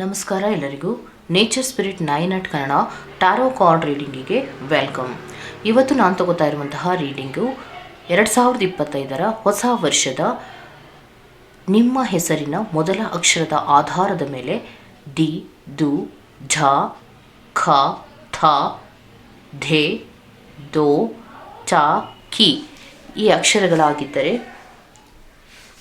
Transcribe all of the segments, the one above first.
ನಮಸ್ಕಾರ ಎಲ್ಲರಿಗೂ. Nature spirit nine at Kannada tarot card ರೀಡಿಂಗಿಗೆ welcome ಇವತ್ತು ನಾನು ತಗೋತಾ ಇರುವಂತಹ ರೀಡಿಂಗು ಎರಡು ಸಾವಿರದ ಇಪ್ಪತ್ತೈದರ ಹೊಸ ವರ್ಷದ ನಿಮ್ಮ ಹೆಸರಿನ ಮೊದಲ ಅಕ್ಷರದ ಆಧಾರದ ಮೇಲೆ ಡಿ, ದು, ಝ, ಖ, ಥ, ಧೆ, ದೋ, ಚ, ಕಿ ಈ ಅಕ್ಷರಗಳಾಗಿದ್ದರೆ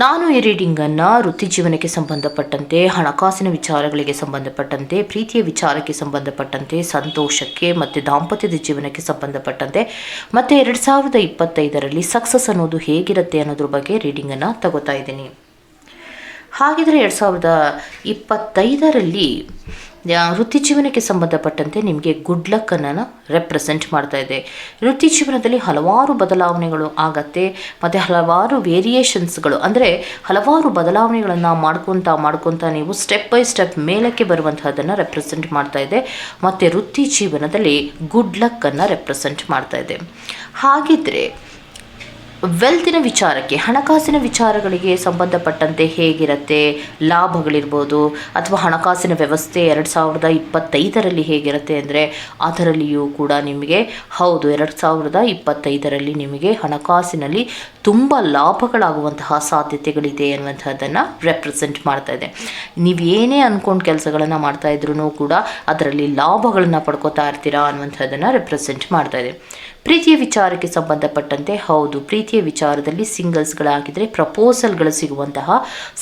ನಾನು ಈ ರೀಡಿಂಗನ್ನು ವೃತ್ತಿ ಜೀವನಕ್ಕೆ ಸಂಬಂಧಪಟ್ಟಂತೆ, ಹಣಕಾಸಿನ ವಿಚಾರಗಳಿಗೆ ಸಂಬಂಧಪಟ್ಟಂತೆ, ಪ್ರೀತಿಯ ವಿಚಾರಕ್ಕೆ ಸಂಬಂಧಪಟ್ಟಂತೆ, ಸಂತೋಷಕ್ಕೆ ಮತ್ತು ದಾಂಪತ್ಯದ ಜೀವನಕ್ಕೆ ಸಂಬಂಧಪಟ್ಟಂತೆ, ಮತ್ತು ಎರಡು ಸಾವಿರದ ಇಪ್ಪತ್ತೈದರಲ್ಲಿ ಸಕ್ಸಸ್ ಅನ್ನೋದು ಹೇಗಿರುತ್ತೆ ಅನ್ನೋದ್ರ ಬಗ್ಗೆ ರೀಡಿಂಗನ್ನು ತಗೋತಾ ಇದ್ದೀನಿ. ಹಾಗಿದ್ರೆ ಎರಡು ಸಾವಿರದ ಇಪ್ಪತ್ತೈದರಲ್ಲಿ ವೃತ್ತಿ ಜೀವನಕ್ಕೆ ಸಂಬಂಧಪಟ್ಟಂತೆ ನಿಮಗೆ ಗುಡ್ ಲಕ್ಕನ್ನು ರೆಪ್ರೆಸೆಂಟ್ ಮಾಡ್ತಾ ಇದೆ. ವೃತ್ತಿ ಜೀವನದಲ್ಲಿ ಹಲವಾರು ಬದಲಾವಣೆಗಳು ಆಗತ್ತೆ, ಮತ್ತು ಹಲವಾರು ವೇರಿಯೇಷನ್ಸ್ಗಳು ಅಂದರೆ ಹಲವಾರು ಬದಲಾವಣೆಗಳನ್ನು ಮಾಡ್ಕೊತಾ ಮಾಡ್ಕೊತಾ ನೀವು ಸ್ಟೆಪ್ ಬೈ ಸ್ಟೆಪ್ ಮೇಲಕ್ಕೆ ಬರುವಂತಹದನ್ನು ರೆಪ್ರೆಸೆಂಟ್ ಮಾಡ್ತಾ ಇದೆ, ಮತ್ತು ವೃತ್ತಿ ಜೀವನದಲ್ಲಿ ಗುಡ್ ಲಕ್ಕನ್ನು ರೆಪ್ರೆಸೆಂಟ್ ಮಾಡ್ತಾ ಇದೆ. ಹಾಗಿದ್ರೆ ವೆಲ್ತಿನ ವಿಚಾರಕ್ಕೆ, ಹಣಕಾಸಿನ ವಿಚಾರಗಳಿಗೆ ಸಂಬಂಧಪಟ್ಟಂತೆ ಹೇಗಿರುತ್ತೆ, ಲಾಭಗಳಿರ್ಬೋದು ಅಥವಾ ಹಣಕಾಸಿನ ವ್ಯವಸ್ಥೆ ಎರಡು ಸಾವಿರದ ಇಪ್ಪತ್ತೈದರಲ್ಲಿ ಹೇಗಿರುತ್ತೆ ಅಂದರೆ ಅದರಲ್ಲಿಯೂ ಕೂಡ ನಿಮಗೆ, ಹೌದು, ಎರಡು ಸಾವಿರದ ಇಪ್ಪತ್ತೈದರಲ್ಲಿ ನಿಮಗೆ ಹಣಕಾಸಿನಲ್ಲಿ ತುಂಬ ಲಾಭಗಳಾಗುವಂತಹ ಸಾಧ್ಯತೆಗಳಿದೆ ಅನ್ನುವಂಥದ್ದನ್ನು ರೆಪ್ರೆಸೆಂಟ್ ಮಾಡ್ತಾ ಇದೆ. ನೀವು ಏನೇ ಅಂದ್ಕೊಂಡು ಕೆಲಸಗಳನ್ನು ಮಾಡ್ತಾ ಇದ್ರೂ ಕೂಡ ಅದರಲ್ಲಿ ಲಾಭಗಳನ್ನು ಪಡ್ಕೋತಾ ಇರ್ತೀರಾ ಅನ್ನುವಂಥದ್ದನ್ನು ರೆಪ್ರೆಸೆಂಟ್ ಮಾಡ್ತಾ ಇದೆ. ಪ್ರೀತಿಯ ವಿಚಾರಕ್ಕೆ ಸಂಬಂಧಪಟ್ಟಂತೆ ಹೌದು, ಪ್ರೀತಿಯ ವಿಚಾರದಲ್ಲಿ ಸಿಂಗಲ್ಸ್ಗಳಾಗಿದ್ದರೆ ಪ್ರಪೋಸಲ್ಗಳು ಸಿಗುವಂತಹ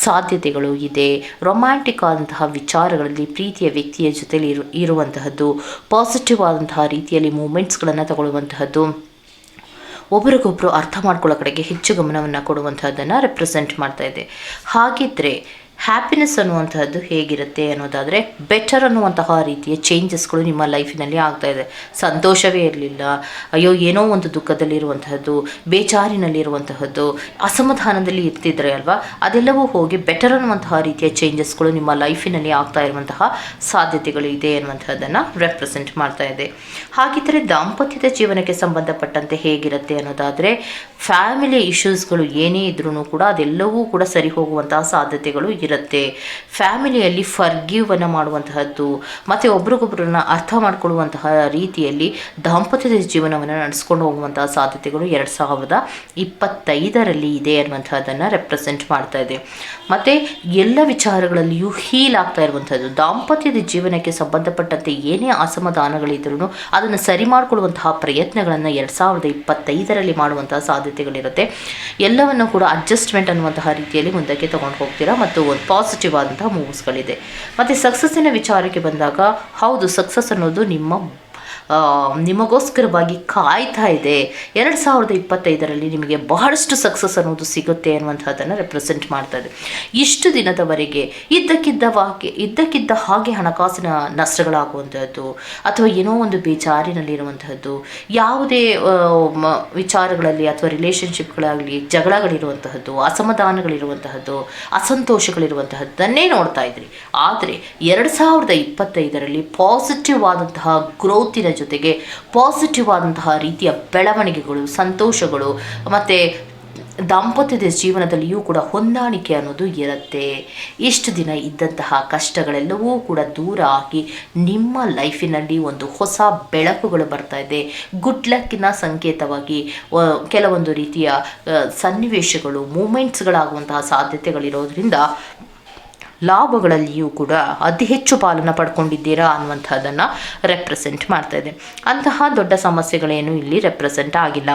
ಸಾಧ್ಯತೆಗಳು ಇದೆ. ರೊಮ್ಯಾಂಟಿಕ್ ಆದಂತಹ ವಿಚಾರಗಳಲ್ಲಿ ಪ್ರೀತಿಯ ವ್ಯಕ್ತಿಯ ಜೊತೆಲಿ ಇರು, ಇರುವಂತಹದ್ದು ಪಾಸಿಟಿವ್ ಆದಂತಹ ರೀತಿಯಲ್ಲಿ ಮೂಮೆಂಟ್ಸ್ಗಳನ್ನು ತಗೊಳ್ಳುವಂತಹದ್ದು ಒಬ್ರಿಗೊಬ್ಬರು ಅರ್ಥ ಮಾಡ್ಕೊಳ್ಳೋ ಕಡೆಗೆ ಹೆಚ್ಚು ಗಮನವನ್ನು ಕೊಡುವಂಥದ್ದನ್ನು ರೆಪ್ರೆಸೆಂಟ್ ಮಾಡ್ತಾ ಇದೆ. ಹಾಗಿದ್ರೆ ಹ್ಯಾಪಿನೆಸ್ ಅನ್ನುವಂಥದ್ದು ಹೇಗಿರುತ್ತೆ ಅನ್ನೋದಾದರೆ ಬೆಟರ್ ಅನ್ನುವಂತಹ ರೀತಿಯ ಚೇಂಜಸ್ಗಳು ನಿಮ್ಮ ಲೈಫಿನಲ್ಲಿ ಆಗ್ತಾ ಇದೆ. ಸಂತೋಷವೇ ಇರಲಿಲ್ಲ. ಅಯ್ಯೋ, ಏನೋ ಒಂದು ದುಃಖದಲ್ಲಿರುವಂತಹದ್ದು, ಬೇಜಾರಿನಲ್ಲಿರುವಂತಹದ್ದು, ಅಸಮಾಧಾನದಲ್ಲಿ ಇರ್ತಿದ್ರೆ ಅಲ್ವಾ? ಅದೆಲ್ಲವೂ ಹೋಗಿ ಬೆಟರ್ ಅನ್ನುವಂತಹ ರೀತಿಯ ಚೇಂಜಸ್ಗಳು ನಿಮ್ಮ ಲೈಫಿನಲ್ಲಿ ಆಗ್ತಾ ಇರುವಂತಹ ಸಾಧ್ಯತೆಗಳು ಇದೆ ಅನ್ನುವಂಥದ್ದನ್ನು ರೆಪ್ರೆಸೆಂಟ್ ಮಾಡ್ತಾ ಇದೆ. ಹಾಗಿದ್ದರೆ ದಾಂಪತ್ಯದ ಜೀವನಕ್ಕೆ ಸಂಬಂಧಪಟ್ಟಂತೆ ಹೇಗಿರುತ್ತೆ ಅನ್ನೋದಾದರೆ ಫ್ಯಾಮಿಲಿ ಇಶ್ಯೂಸ್ಗಳು ಏನೇ ಇದ್ರೂ ಕೂಡ ಅದೆಲ್ಲವೂ ಕೂಡ ಸರಿ ಹೋಗುವಂತಹ ಸಾಧ್ಯತೆಗಳು ಇರುತ್ತೆ. ಫ್ಯಾಮಿಲಿಯಲ್ಲಿ ಫರ್ಗಿವನ್ನು ಮಾಡುವಂತಹದ್ದು, ಮತ್ತು ಒಬ್ರಿಗೊಬ್ಬರನ್ನ ಅರ್ಥ ಮಾಡಿಕೊಳ್ಳುವಂತಹ ರೀತಿಯಲ್ಲಿ ದಾಂಪತ್ಯದ ಜೀವನವನ್ನು ನಡೆಸ್ಕೊಂಡು ಹೋಗುವಂತಹ ಸಾಧ್ಯತೆಗಳು ಎರಡು ಸಾವಿರದ ಇಪ್ಪತ್ತೈದರಲ್ಲಿ ಇದೆ ಅನ್ನುವಂಥದ್ದನ್ನು ರೆಪ್ರೆಸೆಂಟ್ ಮಾಡ್ತಾ ಇದೆ. ಮತ್ತು ಎಲ್ಲ ವಿಚಾರಗಳಲ್ಲಿಯೂ ಹೀಲ್ ಆಗ್ತಾ ಇರುವಂಥದ್ದು ದಾಂಪತ್ಯದ ಜೀವನಕ್ಕೆ ಸಂಬಂಧಪಟ್ಟಂತೆ ಏನೇ ಅಸಮಾಧಾನಗಳಿದ್ರೂ ಅದನ್ನು ಸರಿ ಮಾಡಿಕೊಳ್ಳುವಂತಹ ಪ್ರಯತ್ನಗಳನ್ನು ಎರಡು ಸಾವಿರದ ಇಪ್ಪತ್ತೈದರಲ್ಲಿ ಮಾಡುವಂತಹ ಸಾಧ್ಯತೆಗಳಿರುತ್ತೆ. ಎಲ್ಲವನ್ನು ಕೂಡ ಅಡ್ಜಸ್ಟ್ಮೆಂಟ್ ಅನ್ನುವಂತಹ ರೀತಿಯಲ್ಲಿ ಮುಂದಕ್ಕೆ ತಗೊಂಡು ಹೋಗ್ತೀರಾ ಮತ್ತು ಪಾಸಿಟಿವ್ ಆದಂತಹ ಮೂವ್ಸ್ಗಳಿದೆ ಮತ್ತು ಸಕ್ಸಸ್ಸಿನ ವಿಚಾರಕ್ಕೆ ಬಂದಾಗ ಹೌದು ಸಕ್ಸಸ್ ಅನ್ನೋದು ನಿಮ್ಮ ನಿಮಗೋಸ್ಕರವಾಗಿ ಕಾಯ್ತಾ ಇದೆ. ಎರಡು ಸಾವಿರದ ಇಪ್ಪತ್ತೈದರಲ್ಲಿ ನಿಮಗೆ ಬಹಳಷ್ಟು ಸಕ್ಸಸ್ ಅನ್ನೋದು ಸಿಗುತ್ತೆ ಅನ್ನುವಂಥದ್ದನ್ನು ರೆಪ್ರೆಸೆಂಟ್ ಮಾಡ್ತಾ ಇದೆ. ಇಷ್ಟು ದಿನದವರೆಗೆ ಇದ್ದಕ್ಕಿದ್ದವಾಗೆ ಇದ್ದಕ್ಕಿದ್ದ ಹಾಗೆ ಹಣಕಾಸಿನ ನಷ್ಟಗಳಾಗುವಂಥದ್ದು ಅಥವಾ ಏನೋ ಒಂದು ಬೇಜಾರಿನಲ್ಲಿರುವಂತಹದ್ದು, ಯಾವುದೇ ವಿಚಾರಗಳಲ್ಲಿ ಅಥವಾ ರಿಲೇಷನ್ಶಿಪ್ಗಳಾಗಲಿ ಜಗಳಗಳಿರುವಂತಹದ್ದು, ಅಸಮಾಧಾನಗಳಿರುವಂತಹದ್ದು, ಅಸಂತೋಷಗಳಿರುವಂತಹದ್ದನ್ನೇ ನೋಡ್ತಾ ಇದ್ರಿ. ಆದರೆ ಎರಡು ಸಾವಿರದ ಇಪ್ಪತ್ತೈದರಲ್ಲಿ ಪಾಸಿಟಿವ್ ಆದಂತಹ ಗ್ರೋತಿನ ಜೊತೆಗೆ ಪಾಸಿಟಿವ್ ಆದಂತಹ ರೀತಿಯ ಬೆಳವಣಿಗೆಗಳು, ಸಂತೋಷಗಳು, ಮತ್ತು ದಾಂಪತ್ಯದ ಜೀವನದಲ್ಲಿಯೂ ಕೂಡ ಹೊಂದಾಣಿಕೆ ಅನ್ನೋದು ಇರುತ್ತೆ. ಇಷ್ಟು ದಿನ ಇದ್ದಂತಹ ಕಷ್ಟಗಳೆಲ್ಲವೂ ಕೂಡ ದೂರ ಆಗಿ ನಿಮ್ಮ ಲೈಫಿನಲ್ಲಿ ಒಂದು ಹೊಸ ಬೆಳಕುಗಳು ಬರ್ತಾ ಇದೆ. ಗುಡ್ ಲಕ್ಕಿನ ಸಂಕೇತವಾಗಿ ಕೆಲವೊಂದು ರೀತಿಯ ಸನ್ನಿವೇಶಗಳು, ಮೂಮೆಂಟ್ಸ್ಗಳಾಗುವಂತಹ ಸಾಧ್ಯತೆಗಳಿರೋದ್ರಿಂದ ಲಾಭಗಳಲ್ಲಿಯೂ ಕೂಡ ಅತಿ ಹೆಚ್ಚು ಪಾಲನ್ನು ಪಡ್ಕೊಂಡಿದ್ದೀರಾ ಅನ್ನುವಂಥದ್ದನ್ನು ರೆಪ್ರೆಸೆಂಟ್ ಮಾಡ್ತಾ ಇದೆ. ಅಂತಹ ದೊಡ್ಡ ಸಮಸ್ಯೆಗಳೇನು ಇಲ್ಲಿ ರೆಪ್ರೆಸೆಂಟ್ ಆಗಿಲ್ಲ.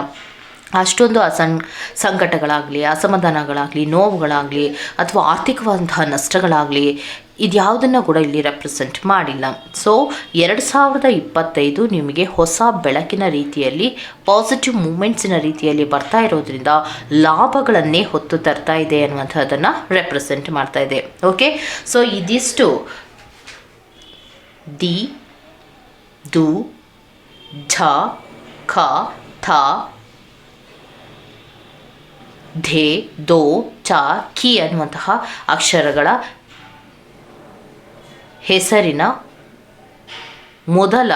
ಅಷ್ಟೊಂದು ಅಸಂ, ಸಂಕಟಗಳಾಗಲಿ, ಅಸಮಾಧಾನಗಳಾಗಲಿ, ನೋವುಗಳಾಗಲಿ ಅಥವಾ ಆರ್ಥಿಕವಾದಂತಹ ನಷ್ಟಗಳಾಗಲಿ ಇದ್ಯಾವುದನ್ನು ಕೂಡ ಇಲ್ಲಿ ರೆಪ್ರೆಸೆಂಟ್ ಮಾಡಿಲ್ಲ. ಸೊ ಎರಡು ಸಾವಿರದ ಇಪ್ಪತ್ತೈದು ನಿಮಗೆ ಹೊಸ ಬೆಳಕಿನ ರೀತಿಯಲ್ಲಿ ಪಾಸಿಟಿವ್ ಮೂಮೆಂಟ್ಸಿನ ರೀತಿಯಲ್ಲಿ ಬರ್ತಾ ಇರೋದ್ರಿಂದ ಲಾಭಗಳನ್ನೇ ಹೊತ್ತು ತರ್ತಾ ಇದೆ ಅನ್ನುವಂಥದ್ದನ್ನು ರೆಪ್ರೆಸೆಂಟ್ ಮಾಡ್ತಾ ಇದೆ. ಓಕೆ ಸೊ ಇದಿಷ್ಟು. ದಿ, ದು, ಝ, ಖ, ಥ ಧೇ, ದೋ, ಚ, ಕಿ ಅನ್ನುವಂತಹ ಅಕ್ಷರಗಳ ಹೆಸರಿನ ಮೊದಲ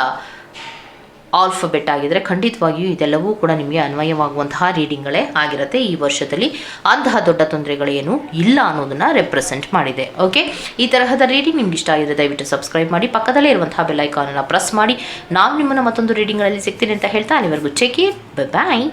ಆಲ್ಫಬೆಟ್ ಆಗಿದ್ರೆ ಖಂಡಿತವಾಗಿಯೂ ಇದೆಲ್ಲವೂ ಕೂಡ ನಿಮಗೆ ಅನ್ವಯವಾಗುವಂತಹ ರೀಡಿಂಗ್ಗಳೇ ಆಗಿರುತ್ತೆ ಈ ವರ್ಷದಲ್ಲಿ. ಅಂತಹ ದೊಡ್ಡ ತೊಂದರೆಗಳೇನು ಇಲ್ಲ ಅನ್ನೋದನ್ನ ರೆಪ್ರೆಸೆಂಟ್ ಮಾಡಿದೆ ಓಕೆ ಈ ತರಹದ ರೀಡಿಂಗ್ ನಿಮ್ಗೆ ಇಷ್ಟ ಆಗಿದೆ ದಯವಿಟ್ಟು ಸಬ್ಸ್ಕ್ರೈಬ್ ಮಾಡಿ, ಪಕ್ಕದಲ್ಲೇ ಇರುವಂತಹ ಬೆಲ್ ಐಕಾನನ್ನು ಪ್ರೆಸ್ ಮಾಡಿ. ನಾನು ನಿಮ್ಮನ್ನು ಮತ್ತೊಂದು ರೀಡಿಂಗ್ಗಳಲ್ಲಿ ಸಿಗ್ತೀನಿ ಅಂತ ಹೇಳ್ತಾ, ಅಲ್ಲಿವರೆಗೂ ಚೆಕ್ ಇಟ್ ಬಾಯ್